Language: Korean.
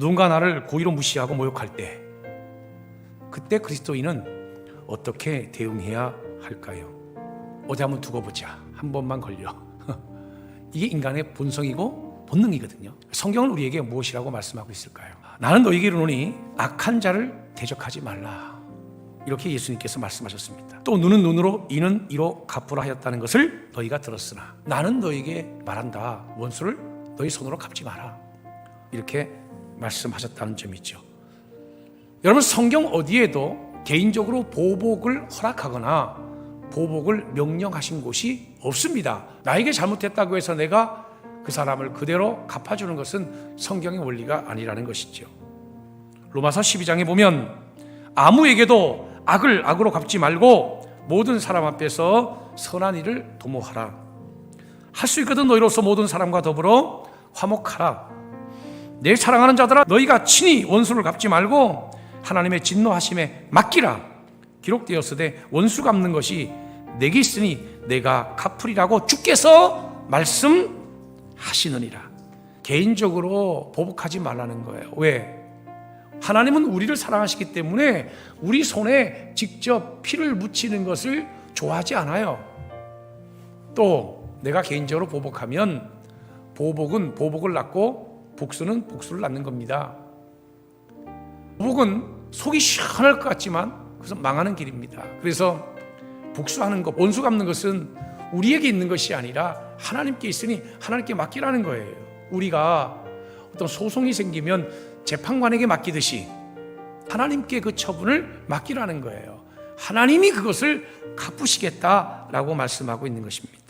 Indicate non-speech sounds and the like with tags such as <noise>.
누군가 나를 고의로 무시하고 모욕할 때 그때 그리스도인은 어떻게 대응해야 할까요? 어디 한번 두고 보자. 한 번만 걸려. <laughs> 이게 인간의 본성이고 본능이거든요. 성경은 우리에게 무엇이라고 말씀하고 있을까요? 나는 너에게 이르노니 악한 자를 대적하지 말라. 이렇게 예수님께서 말씀하셨습니다. 또 눈은 눈으로 이는 이로 갚으라 하였다는 것을 너희가 들었으나 나는 너에게 말한다. 원수를 너희 손으로 갚지 마라. 이렇게 말씀하셨다는 점이죠. 여러분 성경 어디에도 개인적으로 보복을 허락하거나 보복을 명령하신 곳이 없습니다. 나에게 잘못했다고 해서 내가 그 사람을 그대로 갚아주는 것은 성경의 원리가 아니라는 것이죠. 로마서 12장에 보면 아무에게도 악을 악으로 갚지 말고 모든 사람 앞에서 선한 일을 도모하라. 할 수 있거든 너희로서 모든 사람과 더불어 화목하라. 내 사랑하는 자들아 너희가 친히 원수를 갚지 말고 하나님의 진노하심에 맡기라. 기록되었으되 원수 갚는 것이 내게 있으니 내가 갚으리라고 주께서 말씀하시느니라. 개인적으로 보복하지 말라는 거예요. 왜? 하나님은 우리를 사랑하시기 때문에 우리 손에 직접 피를 묻히는 것을 좋아하지 않아요. 또 내가 개인적으로 보복하면 보복은 보복을 낳고 복수는 복수를 낳는 겁니다. 보복은 속이 시원할 것 같지만 그것은 망하는 길입니다. 그래서 복수하는 것, 원수 갚는 것은 우리에게 있는 것이 아니라 하나님께 있으니 하나님께 맡기라는 거예요. 우리가 어떤 소송이 생기면 재판관에게 맡기듯이 하나님께 그 처분을 맡기라는 거예요. 하나님이 그것을 갚으시겠다라고 말씀하고 있는 것입니다.